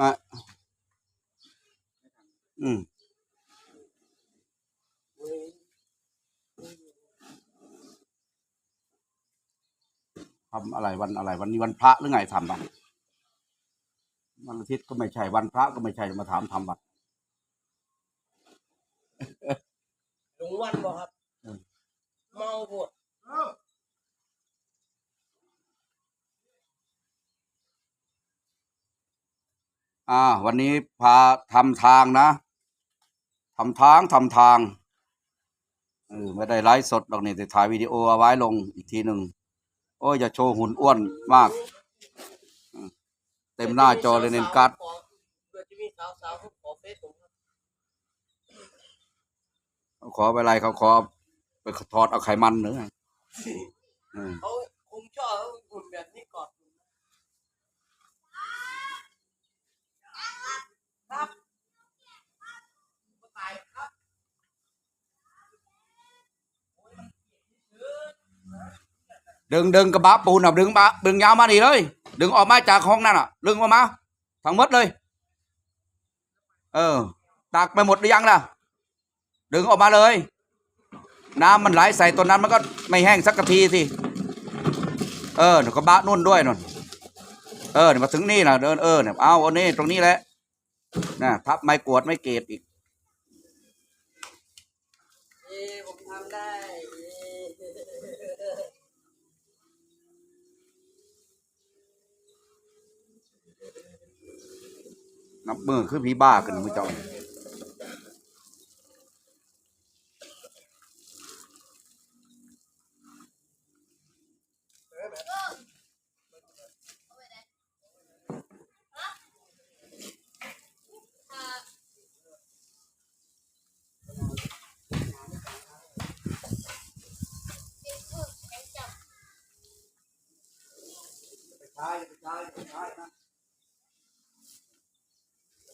อะอืมทำอะไรวันอะไร วันนี้วันพระหรือไงทำบ้างวันอาทิตย์ก็ไม่ใช่ วันพระก็ไม่ใช่มาถามทำวัดหลงวันบ่ครับอืมเมาปวด อ่า วันนี้พาทำทางนะทำทางทำทางเออไม่ได้ไลฟ์สดหรอกนี่แต่ถ่ายวิดีโอเอาไว้ลงอีกทีหนึ่งโอ้ยอย่าโชว์หุ่นอ้วนมาก เต็มหน้าจอเลยเน้นการ์ดเพื่อจะมีสเขาขอเฟซผมครับขอไปอะไรเขาขอไปถอดเอาไขมันหรือไงอืมเขาคงชอบหุ่นแบบนี้ก่อนครับตายครับ ดึงดึงกระบะปูนอะดึงมาดึงยาวมานี่เลย ดึงออกมาจากห้องนั่นอะ ดึงออกมาทั้งหมดเลย เออตักไปหมดหรือยังล่ะ ดึงออกมาเลย น้ำมันไหลใส่ตัวนั้นมันก็ไม่แห้งสักทีสิเออเดี๋ยวกระบะนุ่นด้วยนุ่นเออเดี๋ยวมาถึงนี่นะเดินเออเนี่ยเอาอันนี้ตรงนี้แหละนะทับไม้กวดไม้เกรดอีกเอ้ผมทำได้ นับมือคือพี่บ้ากันมือเจ้าใช่ใช่ใช่นะ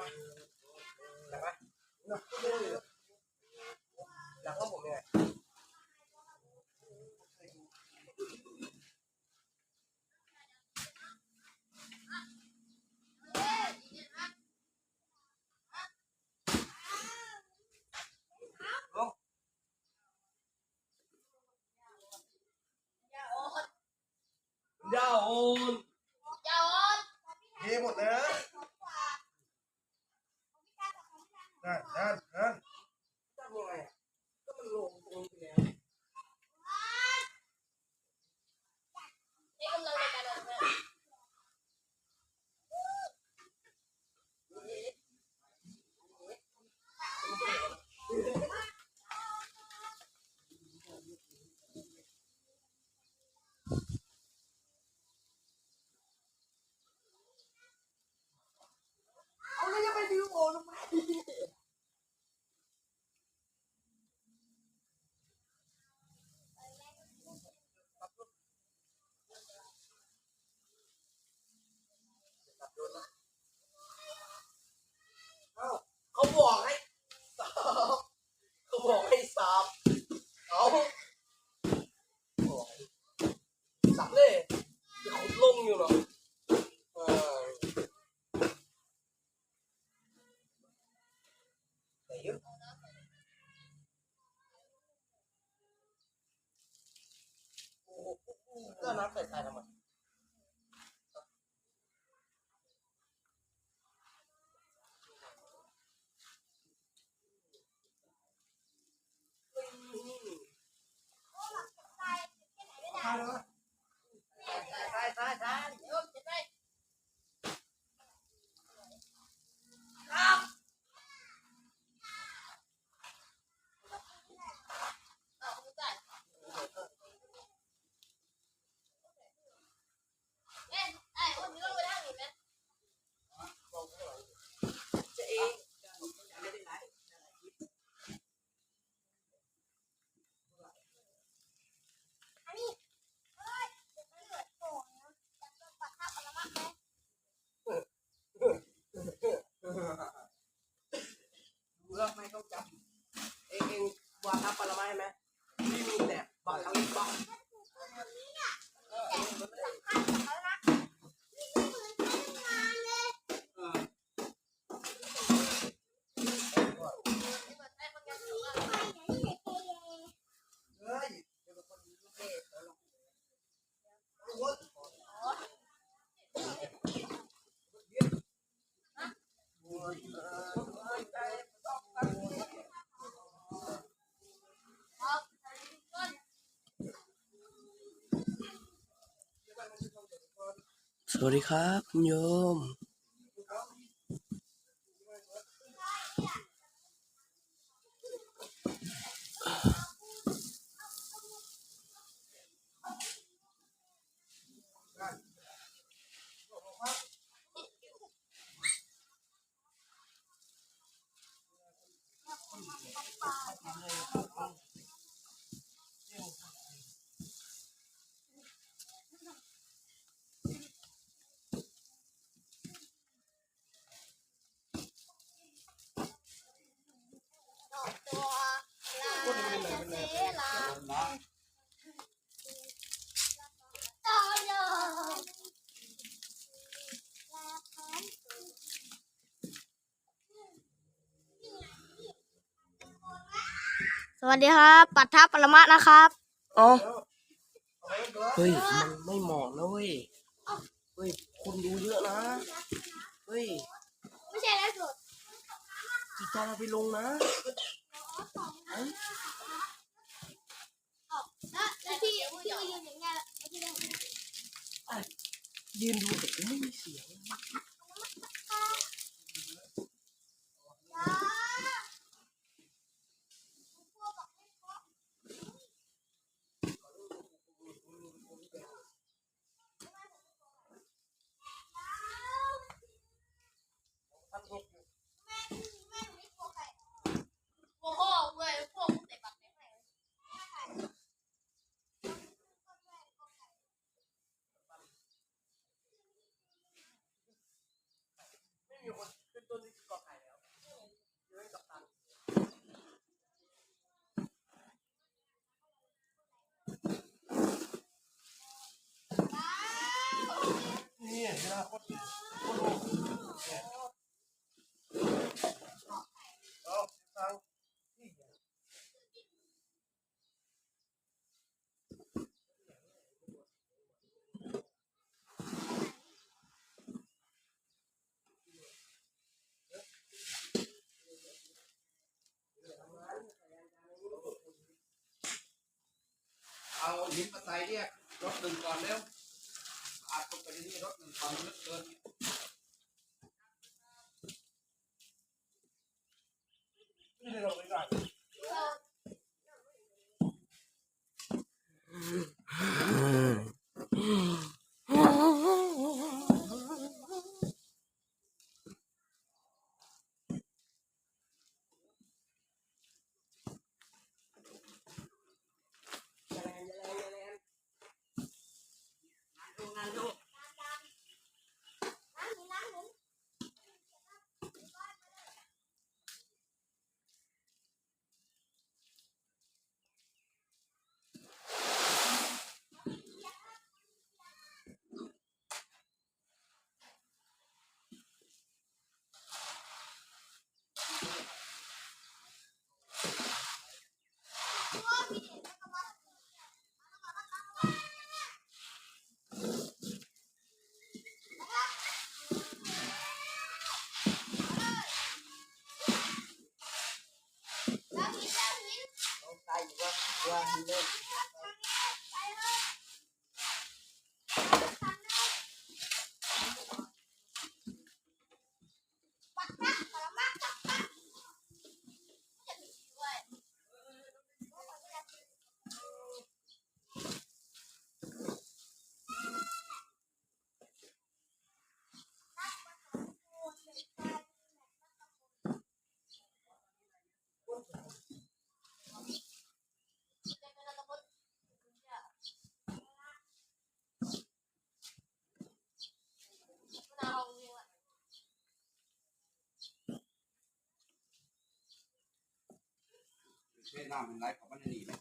Bye. สวัสดีครับคุณโยม วัสดีครับ ปัทภปรมะนะครับ อ๋อเฮ้ย มันไม่เหมาะนะเว้ย เฮ้ย คนดูเยอะนะ เฮ้ย ไม่ใช่แล้วสุดจิตใจเราไปลงนะแล้วพี่พี่ยืนอย่างเงี้ดูเด็กไม่มี มีคนี่นี่กะกันี่คตโคต เรียกรถหนึ่งก่อนเร็วอาจตกไปที่นี่รถหนึ่งก่อนลึกเกิน Amen. เส้นน้ำเป็นไรขาไม่ได้หนีเลย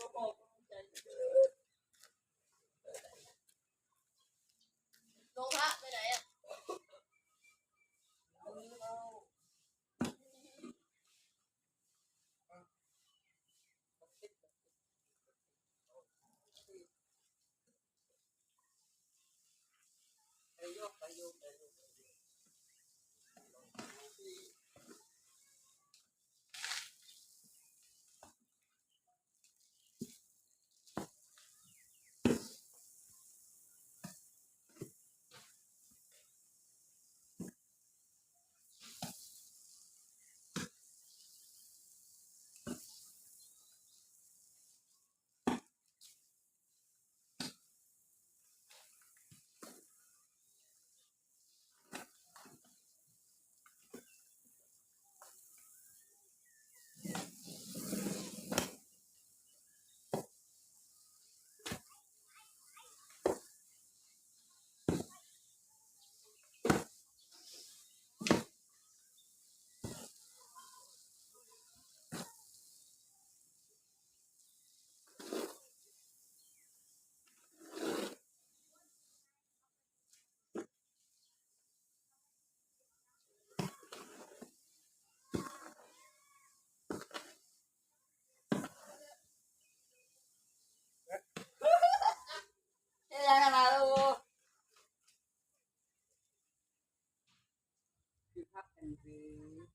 ลงพระไปไหนอ่ะไปโยกไปโยกไปโยก ร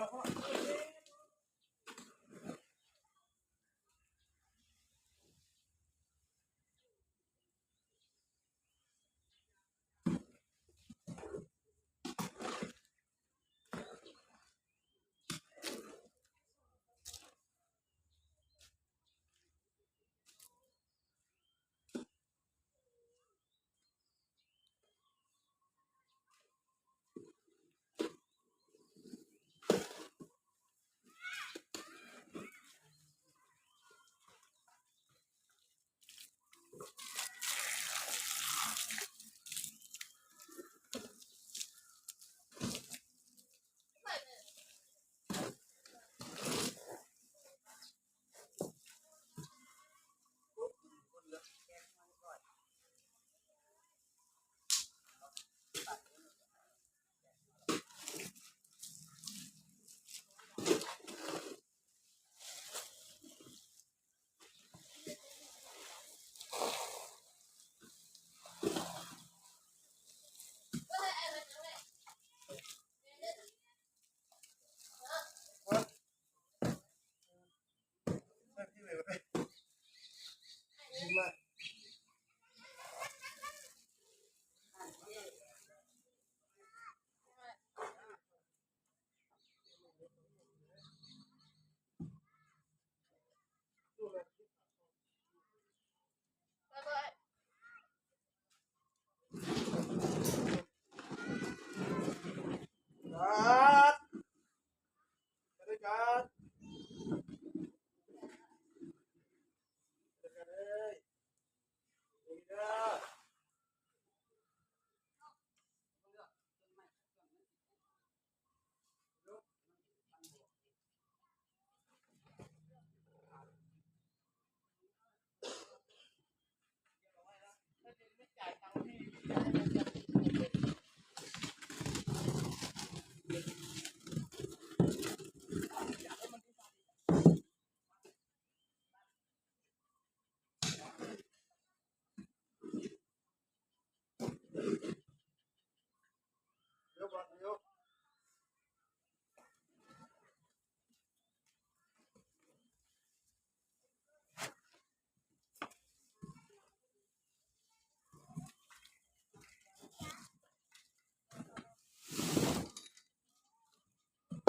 Uh-huh. จ่ายตังค์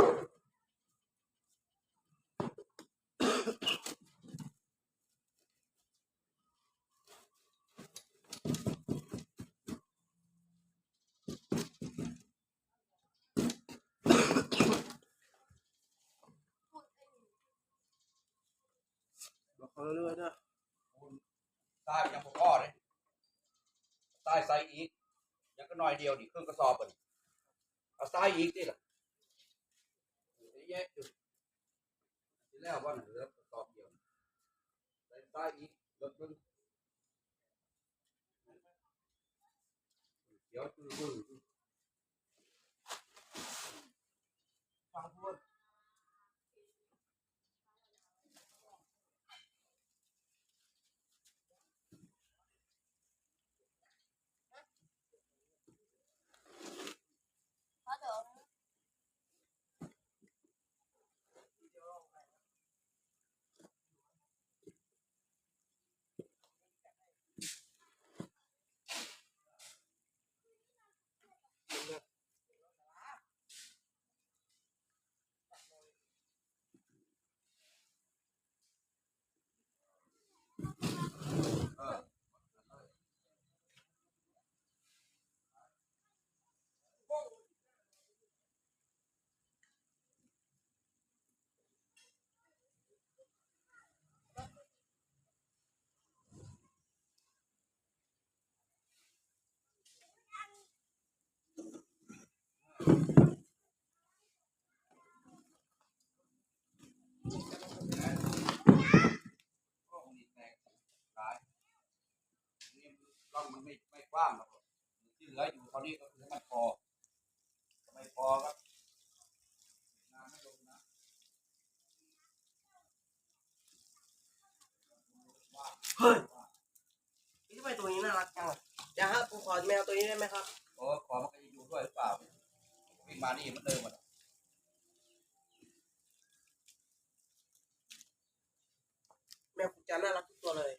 บเขาเรื่อยๆนะใต้ยังผอก็เลยใต้ไซอีกยังก็น้อยเดียวนิเครื่องกระสอบเลยเอาไซอีกนี่ละ แยะอยู่ทีแล้วว่าน่ะเหลือกระสอบเดียวใส่ใส่อีกลดมึงเดี๋ยวจื้อมือฟังพูด ร่องมันไม่ไม่กว้างหรอกที่เหลืออยู่ตอนนี้ก็คือมันพอถ้าไม่พอครับน้ำไม่ลงนะนี่ทำไมตัวนี้น่ารักจังอะเดี๋ยวครับผมขอแมวตัวนี้ได้ไหมครับโอ้ขอมันก็จะอยู่ด้วยหรือเปล่าวิ่งมานี่มันเดิมมัน แมวคุณจันน่ารักทุกตัวเลย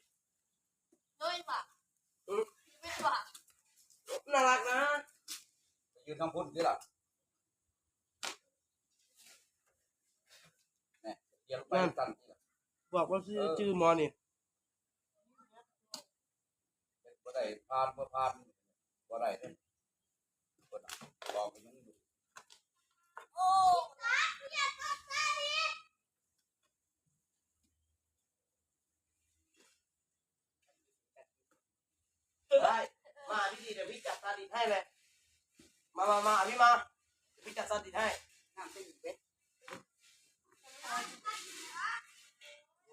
ด้วยป่ะ อืม ไม่ป่ะ น่ารักนะ ยืนทำพุ่นที่ล่ะเนี่ยเดี๋ยวลงไปตันที่ล่ะ บอก ว่าชื่อชื่อมอนี่บ่ได้พานบ่พานบ่ได้เด้อคนน่ะบอกไปยังอยู่โอ้ได้มาพี่ดีเดี๋ยวพี่จัดซาดิสให้เลยมามามาพี่มาเดี๋ยวพี่จัดซาดิสให้น้ำเป็นอีกเว้ย